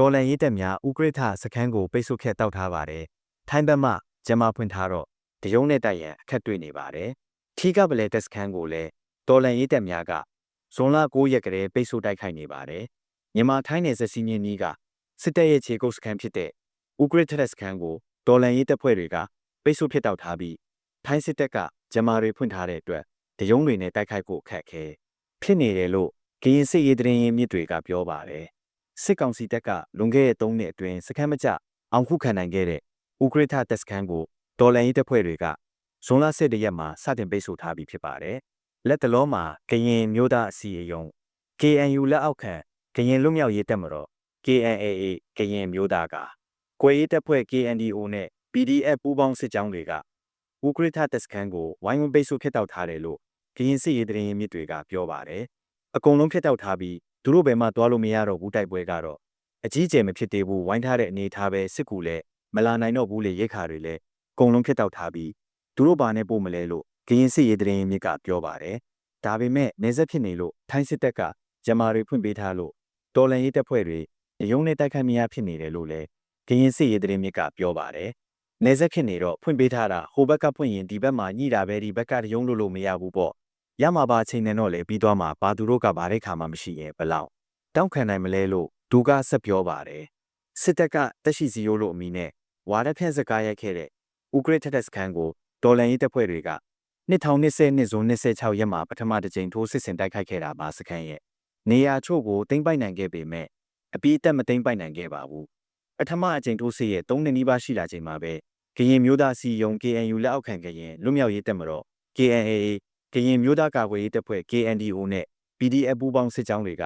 တော်လန်ရေးတပ်များဥကရထစခန်းကိုပိတ်ဆို့ခဲ့တောက်ထားပါတယ်။ထိုင်းဘက်မှဂျမာဖွင့်ထားတော့တရုံနဲ့တိုက်ရန်အခက်တွေ့နေပါတယ်။ထီကပလဲတပ်စခန်းကိုလည်းတော်လန်ရေးတပ်များကဇွန်လ9ရက်ကလေးပိတ်ဆို့တိုက်ခိုက်နေပါတယ်။မြန်မာထိုင်းနယ်စပ်စီးမြင်းကြီးကစစ်တပ်ရဲ့ခြေကုပ်စခန်းဖြစ်တဲ့ဥကရထစခန်းကိုတော်လန်ရေးတပ်ဖွဲ့တွေကပိတ်ဆို့ဖြစ်တောက်ထားပြီးထိုင်းစစ်တပ်ကဂျမာတွေဖွင့်ထားတဲ့အတွက်တရုံတွေနဲ့တိုက်ခိုက်ဖို့အခက်အခဲဖြစ်နေတယ်လို့ကရင်စစ်ရေးတရင်ရင်မြစ်တွေကပြောပါတယ်။ စစ်ကောင်စီတပ်ကလွန်ခဲ့တဲ့3နှစ်အတွင်းစခန်းမကျအောင်ခုခံနိုင်ခဲ့တဲ့ဥကရထတပ်စခန်းကိုတော်လန်ရေးတပ်ဖွဲ့တွေကဇွန်လ17ရက်မှာစတင်ပိတ်ဆို့ထားပြီးဖြစ်ပါတယ်။လက်တလုံးမှာကရင်မျိုးသားအစည်းအရုံး KNU လက်အောက်ခံကရင်လွတ်မြောက်ရေးတပ်မတော် KNAA ကရင်မျိုးသားကကွယ်ရေးတပ်ဖွဲ့ KNDO နဲ့ PDF ပူးပေါင်းစစ်ကြောင်းတွေကဥကရထတပ်စခန်းကိုဝိုင်းဝန်းပိတ်ဆို့ဖျက်တောက်ထားတယ်လို့ကရင်စစ်ရေးတရင်မြစ်တွေကပြောပါတယ်။အကုန်လုံးဖျက်တောက်ထားပြီး သူတို့ဘယ်မှသွားလို့မရတော့ဘူးတိုက်ပွဲကတော့အကြီးအကျယ်မဖြစ်သေးဘူးဝိုင်းထားတဲ့အနေအထားပဲစစ်ကူလည်းမလာနိုင်တော့ဘူးလေရိတ်ခါတွေလည်းအကုန်လုံးဖျက်တောက်ထားပြီးသူတို့ဘာနဲ့ပို့မလဲလို့ကရင်စစ်ရေးတရင်မြစ်ကပြောပါတယ်။ဒါပေမဲ့နေဆက်ဖြစ်နေလို့ထိုင်းစစ်တပ်ကဂျမာတွေဖွင့်ပေးထားလို့တော်လန်ရေးတပ်ဖွဲ့တွေအယုံနဲ့တိုက်ခိုက်မရဖြစ်နေတယ်လို့လည်းကရင်စစ်ရေးတရင်မြစ်ကပြောပါတယ်။နေဆက်ဖြစ်နေတော့ဖွင့်ပေးထားတာဟိုဘက်ကဖွင့်ရင်ဒီဘက်မှာညှိတာပဲဒီဘက်ကတယုံလို့လို့မရဘူးပေါ့ ရမှာပါအချိန်နဲ့တော့လေပြီးသွားမှာပါသူတို့ကဗားတဲ့ခါမှမရှိရင်ဘလောက်တောင်းခံနိုင်မလဲလို့ဒူကဆက်ပြောပါတယ်စစ်တပ်ကတက်ရှိစီရိုးလို့အမိနဲ့ဝါရဖြန့်စကားရိုက်ခဲ့တဲ့ဥကရစ်ထက်စခန်းကိုဒေါ်လန်ရေးတပ်ဖွဲ့တွေက2020နှစ်ဇွန်26ရက်မှာပထမတစ်ကြိမ်ထိုးစစ်ဆင်တိုက်ခိုက်ခဲ့တာပါစခန်းရဲ့နေရာချို့ကိုသိမ်းပိုက်နိုင်ခဲ့ပေမဲ့အပြီးအသက်မသိမ်းပိုက်နိုင်ခဲ့ပါဘူးပထမအကြိမ်ထိုးစစ်ရဲ့3နှစ်နီးပါးရှိလာချိန်မှာပဲကရင်မျိုးသားစီယုံ KNU လက်အောက်ခံကရင်လွတ်မြောက်ရေးတပ်မတော် KNAA ကရင်မျိုးသားကာကွယ်ရေးတပ်ဖွဲ့ KNDO နဲ့ PDF ပူးပေါင်းစစ်ကြောင်းတွေက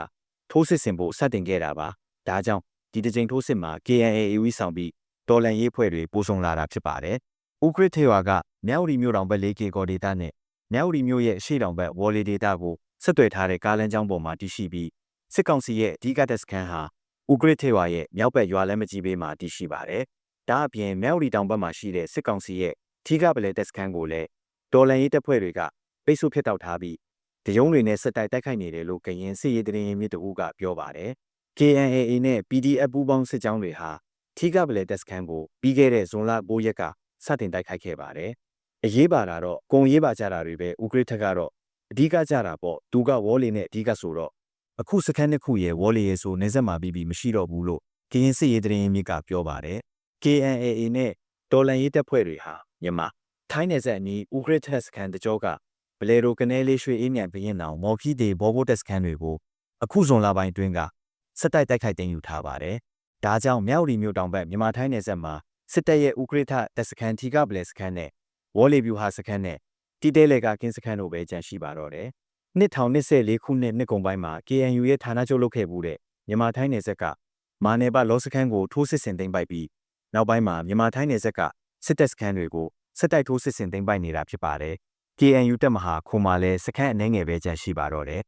ထိုးစစ်ဆင်ဖို့စတင်ခဲ့တာပါ။ဒါကြောင့်ဒီတစ်ကြိမ်ထိုးစစ်မှာ KNAA ဝီဆောင်ပြီးတော်လန်ရေးဖွဲ့တွေပို့ဆောင်လာတာဖြစ်ပါတယ်။ဥကရစ်ထေဝါကမြောက်ရီမျိုးတောင်ဘက်၄ကီကော်ဒေတာနဲ့မြောက်ရီမျိုးရဲ့အရှေ့တောင်ဘက်ဝေါ်လီဒေတာကိုဆက်သွယ်ထားတဲ့ကားလမ်းကြောင်းပေါ်မှာတည်ရှိပြီးစစ်ကောင်စီရဲ့အဓိကတပ်စခန်းဟာဥကရစ်ထေဝါရဲ့မြောက်ဘက်ရွာလမ်းမကြီးဘေးမှာတည်ရှိပါတယ်။ဒါအပြင်မြောက်ရီတောင်ဘက်မှာရှိတဲ့စစ်ကောင်စီရဲ့ထီကပလဲတပ်စခန်းကိုလည်းတော်လန်ရေးတပ်ဖွဲ့တွေက ပိတ်ဆို့ဖျက်တောက်ထားပြီးတရုံးတွေနဲ့စစ်တိုက်တိုက်ခိုက်နေတယ်လို့ကရင်စစ်ရေးတရင်မြစ်တူကပြောပါတယ်။ KNAA နဲ့ PDF ပူးပေါင်းစစ်ကြောင်းတွေဟာထီကပလဲတပ်စခန်းကိုပြီးခဲ့တဲ့ဇွန်လ9ရက်ကစတင်တိုက်ခိုက်ခဲ့ပါတယ်။အရေးပါတာတော့ကုံရေးပါကြတာတွေပဲဥကရစ်ထက်ကတော့အဓိကကြတာပေါ့သူကဝေါ်လီနဲ့အဓိကဆိုတော့အခုစခန်းတစ်ခုရဲ့ဝေါ်လီရဲ့ဆိုနေဆက်မှာပြီးပြီးမရှိတော့ဘူးလို့ကရင်စစ်ရေးတရင်မြစ်ကပြောပါတယ်။ KNAA နဲ့တော်လန်ရေးတပ်ဖွဲ့တွေဟာမြန်မာထိုင်းနယ်စပ်အနီးဥကရစ်ထက်စခန်းတကြောက ဘလေရိုကနေလေးရွှေအေးမြန်ဘရင်တောင်မော်ခီဒေဘောဘိုတက်စခန်းတွေကိုအခုဇွန်လပိုင်းတွင်းကစစ်တိုက်တိုက်ခိုက်တင်ယူထားပါတယ်။ဒါကြောင့်မြောက်ရီမြို့တောင်ဘက်မြန်မာထိုင်းနယ်စပ်မှာစစ်တပ်ရဲ့ဥကရထတပ်စခန်းထီကပလဲစခန်းနဲ့ဝေါ်လီဗျူဟာစခန်းနဲ့တီတဲလေကကင်းစခန်းတို့ပဲကျန်ရှိပါတော့တယ်။နှစ်ထောင်နှစ်ဆယ်လေးခုနှစ်နှစ်ကုန်ပိုင်းမှာ KNU ရဲ့ဌာနချုပ်လုပ်ခဲ့မှုတဲ့မြန်မာထိုင်းနယ်စပ်ကမာနယ်ပလောစခန်းကိုထိုးစစ်ဆင်သိမ်းပိုက်ပြီးနောက်ပိုင်းမှာမြန်မာထိုင်းနယ်စပ်ကစစ်တပ်စခန်းတွေကိုစစ်တိုက်ထိုးစစ်ဆင်သိမ်းပိုက်နေတာဖြစ်ပါတယ်။ KNU တက်မဟာခုံမှာလဲစခန်းအနှဲငယ်ပဲကြန့်ရှိပါတော့တယ်